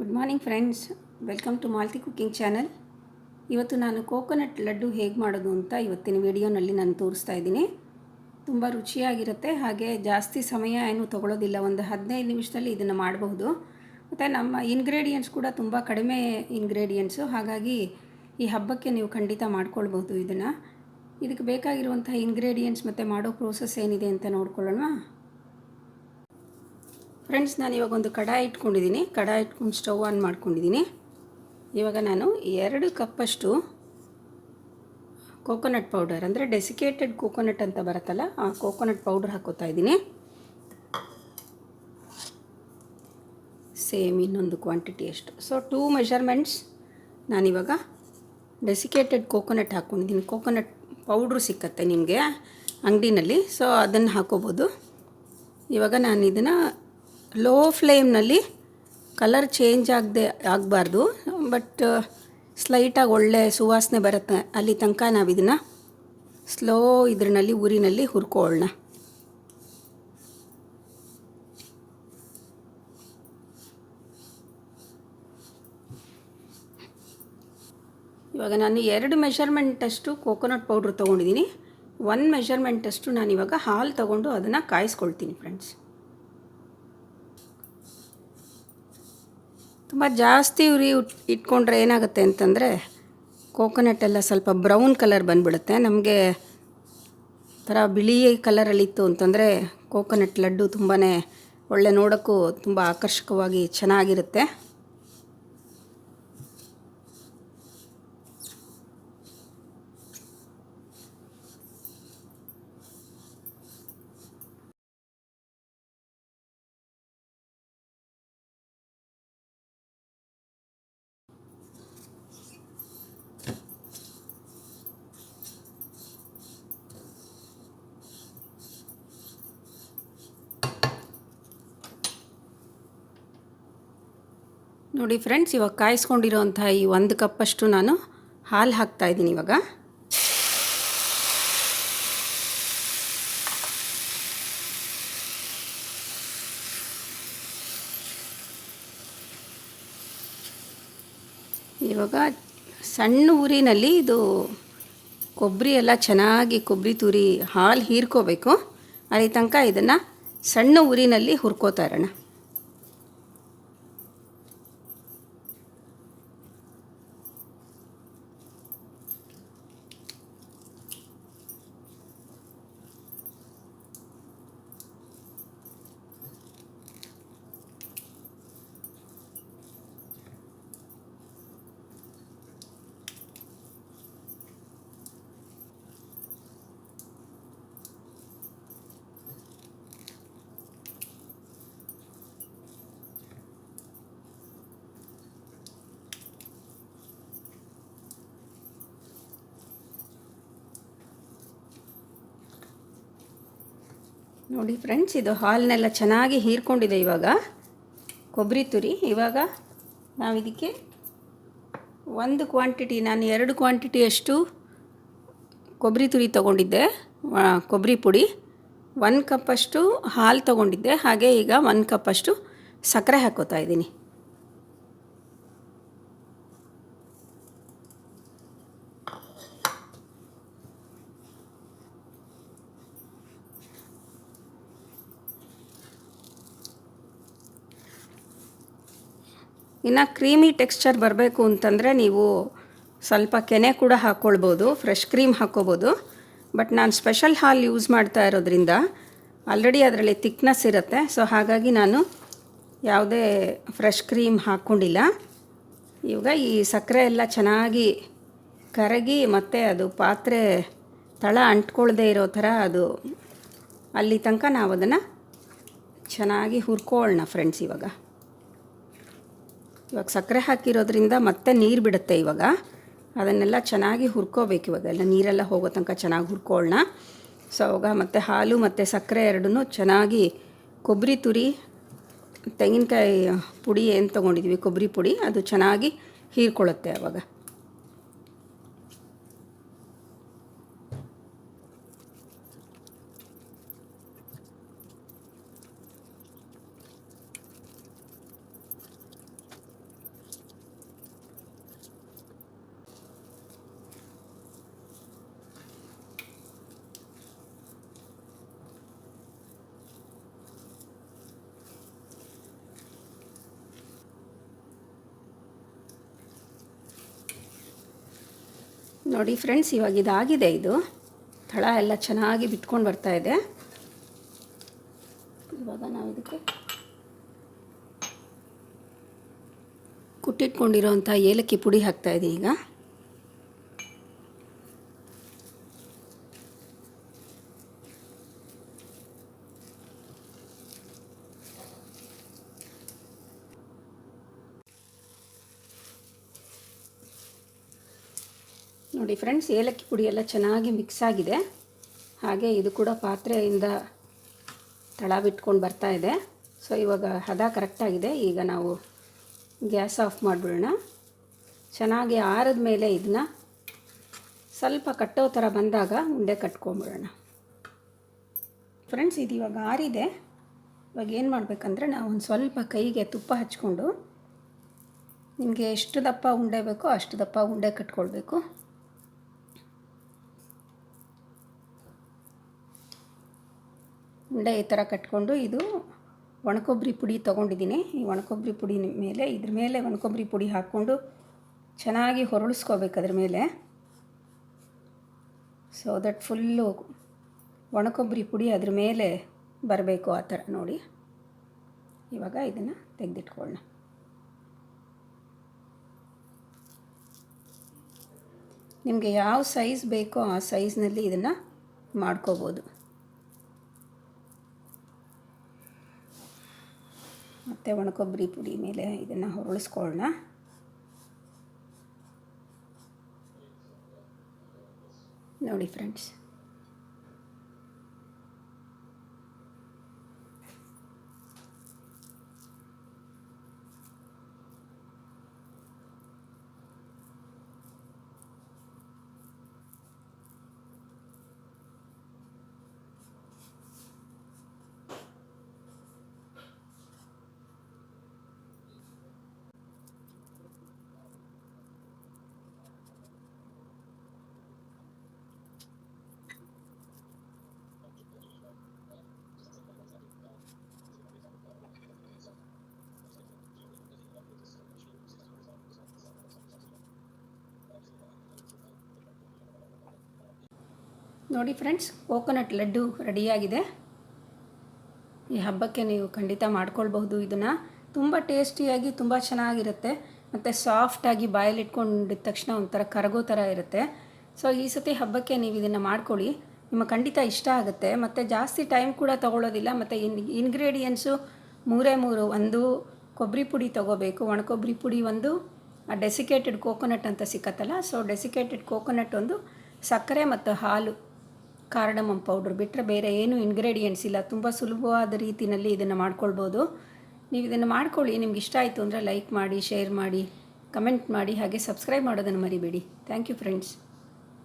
Good morning friends welcome to Malti cooking channel ಇವತ್ತು ನಾನು coconut laddu ಹೇಗೆ ಮಾಡೋದು ಅಂತ ಇವತ್ತಿನ ವಿಡಿಯೋನಲ್ಲಿ ನಾನು ತೋರಿಸ್ತಾ ಇದ್ದೀನಿ. ತುಂಬ ರುಚಿಯಾಗಿರುತ್ತೆ, ಹಾಗೆ ಜಾಸ್ತಿ ಸಮಯ ಏನು ತೊಗೊಳ್ಳೋದಿಲ್ಲ ಒಂದು ಹದಿನೈದು ನಿಮಿಷದಲ್ಲಿ ಇದನ್ನು ಮಾಡಬಹುದು. ಮತ್ತು ನಮ್ಮ ಇಂಗ್ರೀಡಿಯೆಂಟ್ಸ್ ಕೂಡ ತುಂಬ ಕಡಿಮೆ ಇಂಗ್ರೀಡಿಯೆಂಟ್ಸು ಹಾಗಾಗಿ ಈ ಹಬ್ಬಕ್ಕೆ ನೀವು ಖಂಡಿತ ಮಾಡ್ಕೊಳ್ಬೋದು ಇದನ್ನು. ಇದಕ್ಕೆ ಬೇಕಾಗಿರುವಂಥ ಇಂಗ್ರೀಡಿಯೆಂಟ್ಸ್ ಮತ್ತು ಮಾಡೋ ಪ್ರೋಸೆಸ್ ಏನಿದೆ ಅಂತ ನೋಡ್ಕೊಳ್ಳೋಣ. ಫ್ರೆಂಡ್ಸ್ ನಾನು ಇವಾಗ ಒಂದು ಕಡಾಯಿ ಇಟ್ಕೊಂಡಿದ್ದೀನಿ. ಕಡಾಯಿ ಇಟ್ಕೊಂಡು ಸ್ಟವ್ ಆನ್ ಮಾಡ್ಕೊಂಡಿದ್ದೀನಿ. ಇವಾಗ ನಾನು ಎರಡು ಕಪ್ಪಷ್ಟು ಕೋಕೋನಟ್ ಪೌಡರ್ ಅಂದರೆ ಡೆಸಿಕೇಟೆಡ್ ಕೋಕೋನಟ್ ಅಂತ ಬರುತ್ತಲ್ಲ, ಆ ಕೋಕೋನಟ್ ಪೌಡರ್ ಹಾಕೋತಾ ಇದ್ದೀನಿ. ಸೇಮ್ ಇನ್ನೊಂದು ಕ್ವಾಂಟಿಟಿ ಅಷ್ಟು. ಸೊ ಟೂ ಮೆಷರ್ಮೆಂಟ್ಸ್ ನಾನಿವಾಗ ಡೆಸಿಕೇಟೆಡ್ ಕೋಕೋನಟ್ ಹಾಕ್ಕೊಂಡಿದ್ದೀನಿ ಕೋಕೋನಟ್ ಪೌಡ್ರು ಸಿಕ್ಕತ್ತೆ ನಿಮಗೆ ಅಂಗಡಿನಲ್ಲಿ. ಸೊ ಅದನ್ನು ಹಾಕೋಬೋದು. ಇವಾಗ ನಾನು ಇದನ್ನು ಲೋ ಫ್ಲೇಮ್ನಲ್ಲಿ ಕಲರ್ ಚೇಂಜ್ ಆಗದೆ, ಆಗಬಾರ್ದು ಬಟ್ ಸ್ಲೈಟಾಗಿ ಒಳ್ಳೆ ಸುವಾಸನೆ ಬರುತ್ತೆ. ಅಲ್ಲಿ ತನಕ ನಾವು ಇದನ್ನು ಸ್ಲೋ ಇದ್ರಲ್ಲಿ ಊರಿನಲ್ಲಿ ಹುರ್ಕೊಳ್ಳೋಣ ಇವಾಗ ನಾನು ಎರಡು ಮೆಷರ್ಮೆಂಟಷ್ಟು ಕೋಕೋನಟ್ ಪೌಡ್ರ್ ತೊಗೊಂಡಿದ್ದೀನಿ. ಒನ್ ಮೆಷರ್ಮೆಂಟಷ್ಟು ನಾನು ಇವಾಗ ಹಾಲು ತೊಗೊಂಡು ಅದನ್ನು ಕಾಯಿಸ್ಕೊಳ್ತೀನಿ ಫ್ರೆಂಡ್ಸ್ ತುಂಬ ಜಾಸ್ತಿ ಉರಿ ಇಟ್ಕೊಂಡ್ರೆ ಏನಾಗುತ್ತೆ ಅಂತಂದರೆ ಕೋಕೋನಟ್ ಎಲ್ಲ ಸ್ವಲ್ಪ ಬ್ರೌನ್ ಕಲರ್ ಬಂದುಬಿಡುತ್ತೆ. ನಮಗೆ ಥರ ಬಿಳಿ ಕಲರಲ್ಲಿತ್ತು ಅಂತಂದರೆ ಕೋಕೋನಟ್ ಲಡ್ಡು ತುಂಬಾ ಒಳ್ಳೆ ನೋಡೋಕ್ಕೂ ತುಂಬ ಆಕರ್ಷಕವಾಗಿ ಚೆನ್ನಾಗಿರುತ್ತೆ. ನೋಡಿ ಫ್ರೆಂಡ್ಸ್, ಇವಾಗ ಕಾಯಿಸ್ಕೊಂಡಿರೋಂಥ ಈ ಒಂದು ಕಪ್ಪಷ್ಟು ನಾನು ಹಾಲು ಹಾಕ್ತಾಯಿದ್ದೀನಿ ಇವಾಗ. ಇವಾಗ ಸಣ್ಣ ಊರಿನಲ್ಲಿ ಇದು ಕೊಬ್ಬರಿ ಎಲ್ಲ ಚೆನ್ನಾಗಿ ಕೊಬ್ಬರಿ ತುರಿ ಹಾಲು ಹೀರ್ಕೋಬೇಕು. ಅಲ್ಲಿ ತನಕ ಇದನ್ನು ಸಣ್ಣ ಊರಿನಲ್ಲಿ ಹುರ್ಕೋತಾ ಇರೋಣ. ನೋಡಿ ಫ್ರೆಂಡ್ಸ್, ಇದು ಹಾಲನ್ನೆಲ್ಲ ಚೆನ್ನಾಗಿ ಹೀರ್ಕೊಂಡಿದೆ ಇವಾಗ. ಕೊಬ್ಬರಿ ತುರಿ. ಇವಾಗ ನಾವು ಇದಕ್ಕೆ ಒಂದು ಕ್ವಾಂಟಿಟಿ ನಾನು ಎರಡು ಕ್ವಾಂಟಿಟಿಯಷ್ಟು ಕೊಬ್ಬರಿ ತುರಿ ತೊಗೊಂಡಿದ್ದೆ. ಕೊಬ್ಬರಿ ಪುಡಿ. ಒಂದು ಕಪ್ಪಷ್ಟು ಹಾಲು ತೊಗೊಂಡಿದ್ದೆ. ಹಾಗೆ ಈಗ ಒಂದು ಕಪ್ಪಷ್ಟು ಸಕ್ಕರೆ ಹಾಕೋತಾ ಇದ್ದೀನಿ. ಇನ್ನು ಕ್ರೀಮಿ ಟೆಕ್ಸ್ಚರ್ ಬರಬೇಕು ಅಂತಂದರೆ ನೀವು ಸ್ವಲ್ಪ ಕೆನೆ ಕೂಡ ಹಾಕ್ಕೊಳ್ಬೋದು ಫ್ರೆಶ್ ಕ್ರೀಮ್ ಹಾಕ್ಕೋಬೋದು ಬಟ್ ನಾನು ಸ್ಪೆಷಲ್ ಹಾಲು ಯೂಸ್ ಮಾಡ್ತಾ ಇರೋದ್ರಿಂದ ಆಲ್ರೆಡಿ ಅದರಲ್ಲಿ ತಿಕ್ನೆಸ್ ಇರುತ್ತೆ. ಸೊ ಹಾಗಾಗಿ ನಾನು ಯಾವುದೇ ಫ್ರೆಶ್ ಕ್ರೀಮ್ ಹಾಕ್ಕೊಂಡಿಲ್ಲ ಇವಾಗ ಈ ಸಕ್ಕರೆ ಎಲ್ಲ ಚೆನ್ನಾಗಿ ಕರಗಿ ಮತ್ತು ಅದು ಪಾತ್ರೆ ತಳ ಅಂಟ್ಕೊಳ್ದೇ ಇರೋ ಥರ ಅದು ಅಲ್ಲಿ ತನಕ ನಾವು ಅದನ್ನು ಚೆನ್ನಾಗಿ ಹುರ್ಕೊಳ್ಳೋಣ ಫ್ರೆಂಡ್ಸ್ ಇವಾಗ. ಇವಾಗ ಸಕ್ಕರೆ ಹಾಕಿರೋದ್ರಿಂದ ಮತ್ತೆ ನೀರು ಬಿಡುತ್ತೆ ಇವಾಗ. ಅದನ್ನೆಲ್ಲ ಚೆನ್ನಾಗಿ ಹುರ್ಕೋಬೇಕು ಇವಾಗ. ಎಲ್ಲ ನೀರೆಲ್ಲ ಹೋಗೋ ತನಕ ಚೆನ್ನಾಗಿ ಹುರ್ಕೊಳ್ಳೋಣ ಸೊ ಅವಾಗ ಮತ್ತು ಹಾಲು ಮತ್ತು ಸಕ್ಕರೆ ಎರಡೂ ಚೆನ್ನಾಗಿ ಕೊಬ್ಬರಿ ತುರಿ, ತೆಂಗಿನಕಾಯಿ ಪುಡಿ ಏನು ತೊಗೊಂಡಿದ್ವಿ ಕೊಬ್ಬರಿ ಪುಡಿ, ಅದು ಚೆನ್ನಾಗಿ ಹೀರ್ಕೊಳ್ಳುತ್ತೆ ಅವಾಗ. ನೋಡಿ ಫ್ರೆಂಡ್ಸ್, ಇವಾಗ ಇದಾಗಿದೆ ಇದು. ತಳ ಎಲ್ಲ ಚೆನ್ನಾಗಿ ಬಿಟ್ಕೊಂಡು ಬರ್ತಾ ಇದೆ. ಇವಾಗ ನಾವು ಇದಕ್ಕೆ ಕುಟ್ಟಿಟ್ಕೊಂಡಿರೋವಂಥ ಏಲಕ್ಕಿ ಪುಡಿ ಹಾಕ್ತಾಯಿದ್ದೀನಿ ಈಗ. ನೋಡಿ ಫ್ರೆಂಡ್ಸ್, ಏಲಕ್ಕಿ ಪುಡಿ ಎಲ್ಲ ಚೆನ್ನಾಗಿ ಮಿಕ್ಸ್ ಆಗಿದೆ. ಹಾಗೆ ಇದು ಕೂಡ ಪಾತ್ರೆಯಿಂದ ತಳ ಬಿಟ್ಕೊಂಡು ಬರ್ತಾ ಇದೆ. ಸೊ ಇವಾಗ ಹದ ಕರೆಕ್ಟಾಗಿದೆ ಈಗ ನಾವು ಗ್ಯಾಸ್ ಆಫ್ ಮಾಡಿಬಿಡೋಣ. ಚೆನ್ನಾಗಿ ಆರಿದ ಮೇಲೆ ಇದನ್ನ ಸ್ವಲ್ಪ ಕಟ್ಟೋ ಥರ ಬಂದಾಗ ಉಂಡೆ ಕಟ್ಕೊಂಬಿಡೋಣ ಫ್ರೆಂಡ್ಸ್, ಇದು ಇವಾಗ ಆರಿದೆ. ಇವಾಗ ಏನು ಮಾಡಬೇಕಂದ್ರೆ ನಾವು ಒಂದು ಸ್ವಲ್ಪ ಕೈಗೆ ತುಪ್ಪ ಹಚ್ಕೊಂಡು ನಿಮಗೆ ಎಷ್ಟು ದಪ್ಪ ಉಂಡೆ ಬೇಕೋ ಅಷ್ಟು ದಪ್ಪ ಉಂಡೆ ಕಟ್ಕೊಳ್ಬೇಕು. ಉಂಡೆ ಈ ಥರ ಕಟ್ಕೊಂಡು ಇದು ಒಣಕೊಬ್ಬರಿ ಪುಡಿ ತೊಗೊಂಡಿದ್ದೀನಿ. ಈ ಒಣಕೊಬ್ಬರಿ ಪುಡಿ ಮೇಲೆ, ಇದ್ರ ಮೇಲೆ ಒಣಕೊಬ್ಬರಿ ಪುಡಿ ಹಾಕ್ಕೊಂಡು ಚೆನ್ನಾಗಿ ಹೊರಳಿಸ್ಕೋಬೇಕು ಅದ್ರ ಮೇಲೆ. ಸೊ ದಟ್ ಫುಲ್ಲು ಒಣಕೊಬ್ಬರಿ ಪುಡಿ ಅದ್ರ ಮೇಲೆ ಬರಬೇಕು ಆ ಥರ ನೋಡಿ. ಇವಾಗ ಇದನ್ನು ತೆಗೆದಿಟ್ಕೊಳ್ಳೋಣ. ನಿಮಗೆ ಯಾವ ಸೈಜ್ ಬೇಕೋ ಆ ಸೈಜ್ನಲ್ಲಿ ಇದನ್ನು ಮಾಡ್ಕೋಬೋದು. ಮತ್ತು ಒಣಕೊಬ್ಬರಿ ಪುಡಿ ಮೇಲೆ ಇದನ್ನು ಹೊರಳಿಸ್ಕೊಳ್ಳೋಣ. ನೋಡಿ ಫ್ರೆಂಡ್ಸ್. ನೋಡಿ ಫ್ರೆಂಡ್ಸ್ ಕೋಕೋನಟ್ ಲಡ್ಡು ರೆಡಿಯಾಗಿದೆ. ಈ ಹಬ್ಬಕ್ಕೆ ನೀವು ಖಂಡಿತ ಮಾಡ್ಕೊಳ್ಬಹುದು ಇದನ್ನು. ತುಂಬ ಟೇಸ್ಟಿಯಾಗಿ ತುಂಬ ಚೆನ್ನಾಗಿರುತ್ತೆ. ಮತ್ತು ಸಾಫ್ಟಾಗಿ ಬಾಯಲ್ಲಿಟ್ಕೊಂಡಿದ ತಕ್ಷಣ ಒಂಥರ ಕರಗೋ ಥರ ಇರುತ್ತೆ. ಸೊ ಈ ಸತಿ ಹಬ್ಬಕ್ಕೆ ನೀವು ಇದನ್ನು ಮಾಡ್ಕೊಳ್ಳಿ. ನಿಮ್ಮ ಖಂಡಿತ ಇಷ್ಟ ಆಗುತ್ತೆ. ಮತ್ತು ಜಾಸ್ತಿ ಟೈಮ್ ಕೂಡ ತೊಗೊಳ್ಳೋದಿಲ್ಲ. ಮತ್ತು ಇನ್ ಇನ್ಗ್ರೀಡಿಯೆಂಟ್ಸು ಮೂರೇ ಮೂರು, ಒಂದು ಕೊಬ್ಬರಿ ಪುಡಿ ತೊಗೋಬೇಕು. ಒಣ ಕೊಬ್ಬರಿ ಪುಡಿ ಒಂದು ಡೆಸಿಕೇಟೆಡ್ ಕೋಕೋನಟ್ ಅಂತ ಸಿಕ್ಕತ್ತಲ್ಲ. ಸೊ ಡೆಸಿಕೇಟೆಡ್ ಕೋಕೋನಟ್ ಒಂದು, ಸಕ್ಕರೆ ಮತ್ತು ಹಾಲು. ಕಾರ್ಡಮಮ್ ಪೌಡ್ರ್ ಬಿಟ್ಟರೆ ಬೇರೆ ಏನು ಇಂಗ್ರೀಡಿಯೆಂಟ್ಸ್ ಇಲ್ಲ. ತುಂಬ ಸುಲಭವಾದ ರೀತಿಯಲ್ಲಿ ಇದನ್ನು ಮಾಡ್ಕೊಳ್ಬೋದು. ನೀವು ಇದನ್ನು ಮಾಡ್ಕೊಳ್ಳಿ. ನಿಮ್ಗೆ ಇಷ್ಟ ಆಯಿತು ಅಂದರೆ ಲೈಕ್ ಮಾಡಿ ಶೇರ್ ಮಾಡಿ ಕಮೆಂಟ್ ಮಾಡಿ, ಹಾಗೆ ಸಬ್ಸ್ಕ್ರೈಬ್ ಮಾಡೋದನ್ನು ಮರಿಬೇಡಿ. Thank you friends